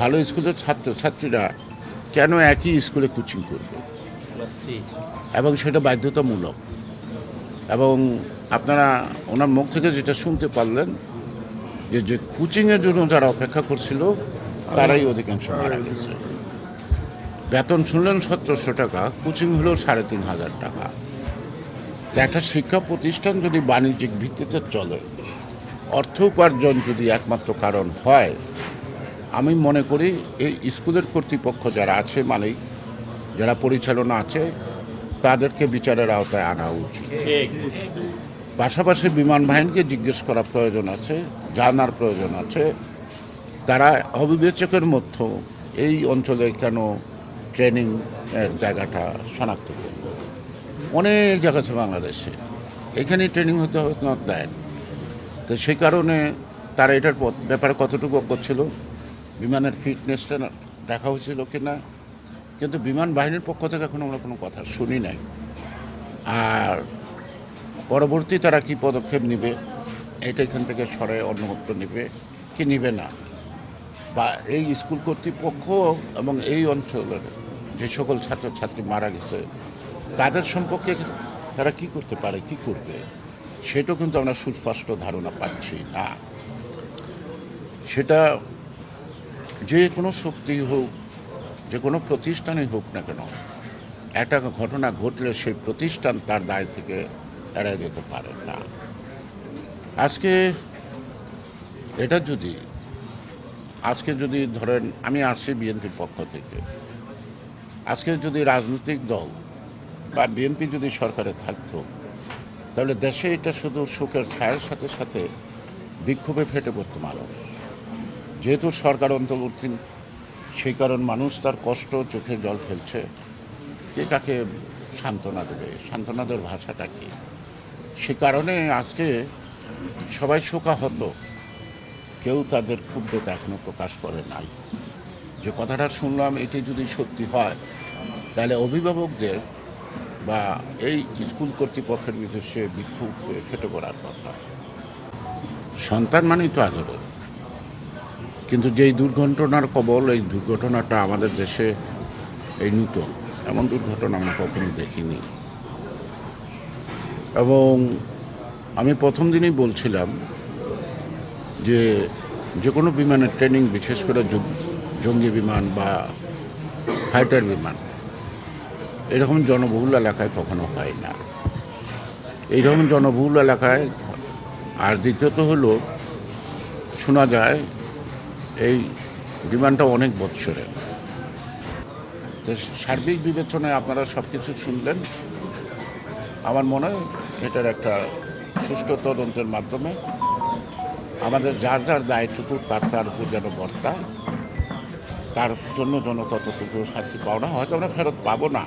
ভালো স্কুলের ছাত্র ছাত্রীরা কেন একই স্কুলে কোচিং করবে? এবং সেটা বাধ্যতামূলক। এবং আপনারা ওনার মুখ থেকে যেটা শুনতে পারলেন যে যে কোচিংয়ের জন্য যারা অপেক্ষা করছিল তারাই অধিকাংশ মারা গেছে। বেতন শুনলেন সতেরোশো টাকা কোচিং হলো সাড়ে তিন হাজার টাকা। একটা শিক্ষা প্রতিষ্ঠান যদি বাণিজ্যিক ভিত্তিতে চলে অর্থ উপার্জন যদি একমাত্র কারণ হয় আমি মনে করি এই স্কুলের কর্তৃপক্ষ যারা আছে, মালিক, যারা পরিচালনা আছে, তাদেরকে বিচারের আওতায় আনা উচিত। পাশাপাশি বিমান বাহিনীকে জিজ্ঞেস করা প্রয়োজন আছে, জানার প্রয়োজন আছে। তারা অবিবেচকের মধ্যে এই অঞ্চলে কেন ট্রেনিং জায়গাটা শনাক্ত করল? অনেক জায়গা আছে বাংলাদেশে। এখানে ট্রেনিং হতে হবে না দেয় তো সেই কারণে তারা এটার ব্যাপারে কতটুকু অজ্ঞ ছিল? বিমানের ফিটনেসটা দেখা হয়েছিল কি না, কিন্তু বিমান বাহিনীর পক্ষ থেকে এখন আমরা কোনো কথা শুনি নাই। আর পরবর্তী তারা কি পদক্ষেপ নেবে, এটা এখান থেকে সরে অন্যত্র নেবে, কি নেবে না। বা এই স্কুল কর্তৃপক্ষ এবং এই অঞ্চলের যে সকল ছাত্রছাত্রী মারা গেছে, তাদের সম্পর্কে তারা কি করতে পারে, কি করবে, সেটাও কিন্তু আমরা সুস্পষ্ট ধারণা পাচ্ছি না। সেটা যে কোনো শক্তি হোক, যে কোনো প্রতিষ্ঠানই হোক না কেন, একটা ঘটনা ঘটলে সেই প্রতিষ্ঠান তার দায় থেকে এড়ায় যেতে পারে না। আজকে এটা যদি, আজকে যদি ধরেন আমি আসছি বিএনপির পক্ষ থেকে, আজকে যদি রাজনৈতিক দল বা বিএনপি যদি সরকারে থাকতো, তাহলে দেশে এটা শুধু সুখের ছায়ের সাথে সাথে বিক্ষোভে ফেটে পড়তো মানুষ। যেহেতু সরকার অন্তর্বর্তী, সেই কারণ মানুষ তার কষ্ট চোখে জল ফেলছে। এটাকে সান্ত্বনা দেবে। সান্ত্বনা দেওয়ার ভাষাটা কি? সে কারণে আজকে সবাই শোকাহত। কেউ তাদের ক্ষুব্ধতা এখনও প্রকাশ করে নাই। যে কথাটা শুনলাম, এটি যদি সত্যি হয়, তাহলে অভিভাবকদের বা এই স্কুল কর্তৃপক্ষের বিরুদ্ধে বিক্ষোভ ফেটে পড়ার কথা। সন্তান মানেই তো আদর কিন্তু যেই দুর্ঘটনার কবল, এই দুর্ঘটনাটা আমাদের দেশে এই নূতন। এমন দুর্ঘটনা আমরা কখনো দেখিনি। এবং আমি প্রথম দিনই বলছিলাম যে যে কোনো বিমানের ট্রেনিং, বিশেষ করে জঙ্গি বিমান বা ফাইটার বিমান, এরকম জনবহুল এলাকায় কখনো হয় না। এইরকম জনবহুল এলাকায় আর দ্বিতীয়ত হলো, শোনা যায় এই ডিমান্ডটা অনেক বৎসরের। তো সার্বিক বিবেচনায় আপনারা সব কিছু শুনলেন। আমার মনে হয় এটার একটা সুষ্ঠু তদন্তের মাধ্যমে আমাদের যার যার দায়িত্বটুকু, তার তার উপর যেন বর্তায় তার জন্য যেন ততটুকু শাস্তি পাও না হয়তো আমরা ফেরত পাবো না,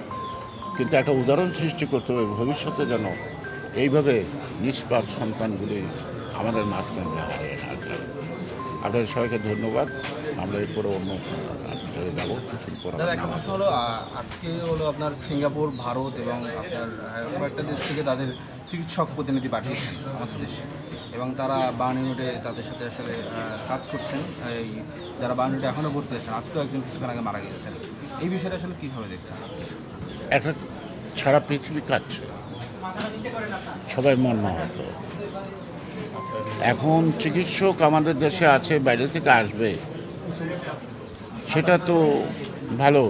কিন্তু একটা উদাহরণ সৃষ্টি করতে হবে ভবিষ্যতে যেন এইভাবে নিষ্পাপ সন্তানগুলি আমাদের মাঝখানে হারিয়ে না যায়। আপনাদের সবাইকে ধন্যবাদ। আমরা এরপরে অন্য জায়গায় যাব প্রশ্ন হলো আজকে হলো আপনার সিঙ্গাপুর ভারত এবং আপনার কয়েকটা দেশ থেকে তাদের চিকিৎসক প্রতিনিধি পাঠিয়েছেন আমাদের দেশে। এবং তারা বার্নিউটে তাদের সাথে আসলে কাজ করছেন। এই যারা বার্নিউটে এখনও ভর্তি আছেন আজকেও একজন কিছুক্ষণ আগে মারা গিয়েছেন। এই বিষয়টা আসলে কীভাবে দেখছেন একটা সারা পৃথিবী কাটছে সবাই মন মর্মাহত এখন চিকিৎসক আমাদের দেশে আছে, বাইরে থেকে আসবে। সেটা তো ভালো,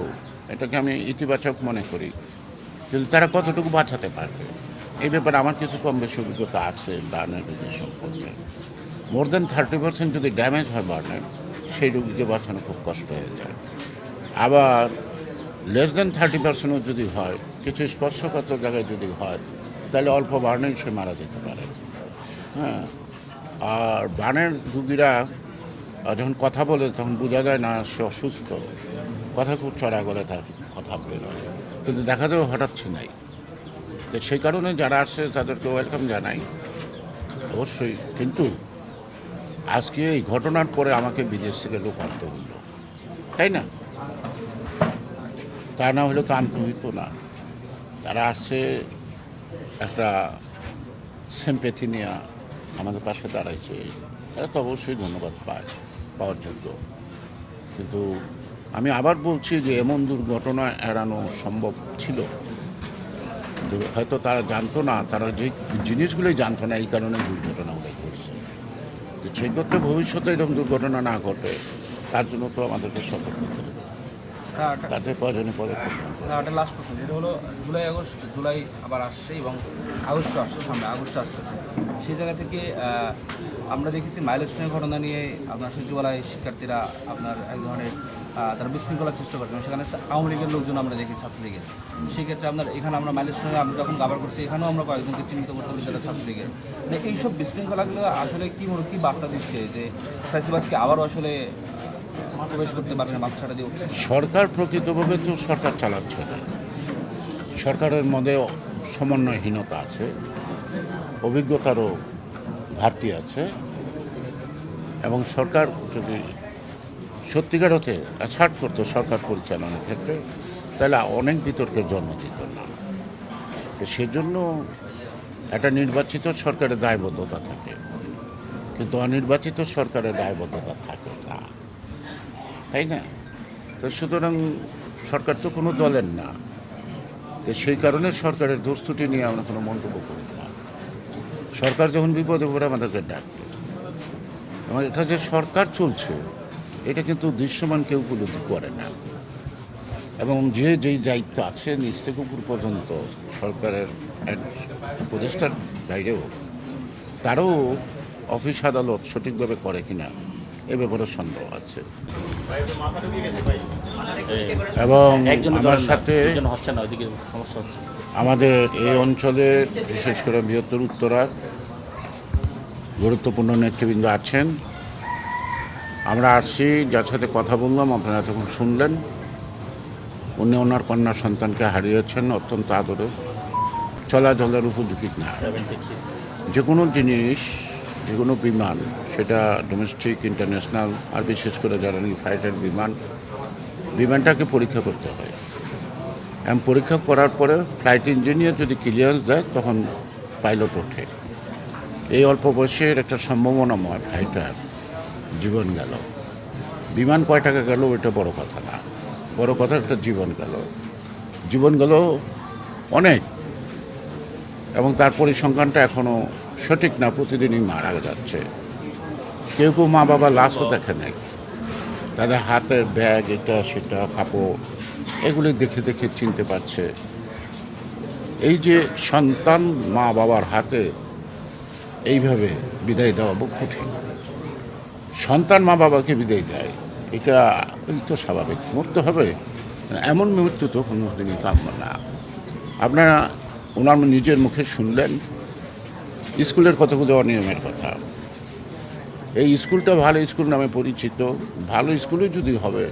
এটাকে আমি ইতিবাচক মনে করি। কিন্তু তারা কতটুকু বাঁচাতে পারবে? এই ব্যাপারে আমার কিছু কম বেশি অভিজ্ঞতা আছে বার্নের রোগী সম্পর্কে। মোর দেন থার্টি পার্সেন্ট যদি ড্যামেজ হয় বার্নের সেই রোগীকে বাঁচানো খুব কষ্ট হয়ে যায়। আবার লেস দেন থার্টি পার্সেন্টও যদি হয়, কিছু স্পর্শকাতর জায়গায় যদি হয়, তাহলে অল্প বার্নেই সে মারা যেতে পারে। হ্যাঁ আর বানের রুগীরা যখন কথা বলে, তখন বোঝা যায় না সে অসুস্থ। কথা খুব চড়া গলে তার কথা বেরোয় কিন্তু দেখা যায় হঠাৎ নাই। সেই কারণে যারা আসছে তাদেরকে ওয়েলকাম জানাই। অবশ্যই। কিন্তু আজকে এই ঘটনার পরে আমাকে বিদেশ থেকে লোক আনতে হলো। তাই না? তা না হলে তো আনতে হইতো না। তারা আসছে একটা সিম্পেথি নিয়ে আমাদের পাশে দাঁড়াইছে তারা তো অবশ্যই ধন্যবাদ পায়, পাওয়ার যোগ্য। কিন্তু আমি আবার বলছি যে এমন দুর্ঘটনা এড়ানো সম্ভব ছিল। হয়তো তারা জানতো না, তারা যে জিনিসগুলোই জানতো না, এই কারণে দুর্ঘটনা দুর্ঘটনাগুলো ঘটছে তো সেই ক্ষেত্রে ভবিষ্যতে এরকম দুর্ঘটনা না ঘটে, তার জন্য তো আমাদেরকে সতর্ক হতে হবে। তাদের প্রয়োজনীয় পদক্ষেপ একটা লাস্ট প্রশ্ন। যেটা হলো জুলাই আগস্ট জুলাই আবার আসছে এবং আগস্ট আসছে সামনে আগস্ট আসতেছে। সেই জায়গা থেকে আমরা দেখেছি মাইলস্টোনের ঘটনা নিয়ে আপনার সচিবালয় শিক্ষার্থীরা আপনার এক ধরনের তারা বিশৃঙ্খলার চেষ্টা করছে। সেখানে আওয়ামী লীগের লোকজন আমরা দেখি ছাত্রলীগের সেক্ষেত্রে আপনার এখানে আমরা মাইলস্টোনে আমরা যখন কাবার করছি এখানেও আমরা কয়েকজনকে চিহ্নিত করতে পারি যারা ছাত্রলীগের। মানে এইসব বিশৃঙ্খলাগুলো আসলে কী মনে কি বার্তা দিচ্ছে? যে ফ্যাসিবাদকে আবারও আসলে সরকার প্রকৃতভাবে তো সরকার চালাচ্ছে না। সরকারের মধ্যে সমন্বয়হীনতা আছে, অভিজ্ঞতারও ঘাটতি আছে, এবং সরকার যদি সত্যিকার হতে ছাড় করতো সরকার পরিচালনার ক্ষেত্রে, তাহলে অনেক বিতর্কের জন্ম দিত না। সেজন্য একটা নির্বাচিত সরকারের দায়বদ্ধতা থাকে, কিন্তু অনির্বাচিত সরকারের দায়বদ্ধতা থাকে না। তাই না? তো সুতরাং সরকার তো কোনো দলের না। তো সেই কারণে সরকারের দোস্তুটি নিয়ে আমরা কোনো মন্তব্য করি না। সরকার যখন বিপদে পড়ে, আমাদেরকে ডাকবে। এবং এটা যে সরকার চলছে, এটা কিন্তু দৃশ্যমান কেউ উপলব্ধি করে না। এবং যে যেই দায়িত্ব আছে নিচ থেকে উপর পর্যন্ত সরকারের এক উপদেষ্টার বাইরেও, তারও অফিস আদালত সঠিকভাবে করে কিনা এ ব্যাপারে সন্দেহ আছে। এবং একজন আমার সাথে আমাদের এই অঞ্চলে বিশেষ করে বৃহত্তর উত্তরার গুরুত্বপূর্ণ নেতৃবৃন্দ আছেন। আমরা আসছি যার সাথে কথা বললাম আপনারা তখন শুনলেন। উনি ওনার কন্যা সন্তানকে হারিয়েছেন অত্যন্ত আদরে চলাচলের উপযোগী না। যে কোনো জিনিস যে কোনো বিমান, সেটা ডোমেস্টিক ইন্টারন্যাশনাল আর বিশেষ করে যারা নাকি ফাইটার বিমান, বিমানটাকে পরীক্ষা করতে হয়। এবং পরীক্ষা করার পরে ফ্লাইট ইঞ্জিনিয়ার যদি ক্লিয়ারেন্স দেয়, তখন পাইলট ওঠে। এই অল্প বয়সের একটা সম্ভাবনাময় ফাইটার জীবন গেল। বিমান কয় টাকা গেল, ওইটা বড় কথা না। বড় কথা একটা জীবন গেল। জীবন গেল অনেক। এবং তার পরিসংখ্যানটা এখনও সঠিক না, প্রতিদিনই মারা যাচ্ছে। কেউ কেউ মা বাবা লাশও দেখে নাই। তাদের হাতের ব্যাগ, এটা, সেটা, কাপড়, এগুলি দেখে দেখে চিনতে পারছে। এই যে সন্তান মা বাবার হাতে এইভাবে বিদায় দেওয়া কঠিন। সন্তান মা বাবাকে বিদায় দেয়। এটা এই তো স্বাভাবিক। মরতে হবে। এমন মৃত্যু তো কোনো দিনই কাম্য না। আপনারা ওনার নিজের মুখে শুনলেন। স্কুলের কতগুলো অনিয়মের কথা। এই স্কুলটা ভালো স্কুল নামে পরিচিত ভালো স্কুলে যদি হবে।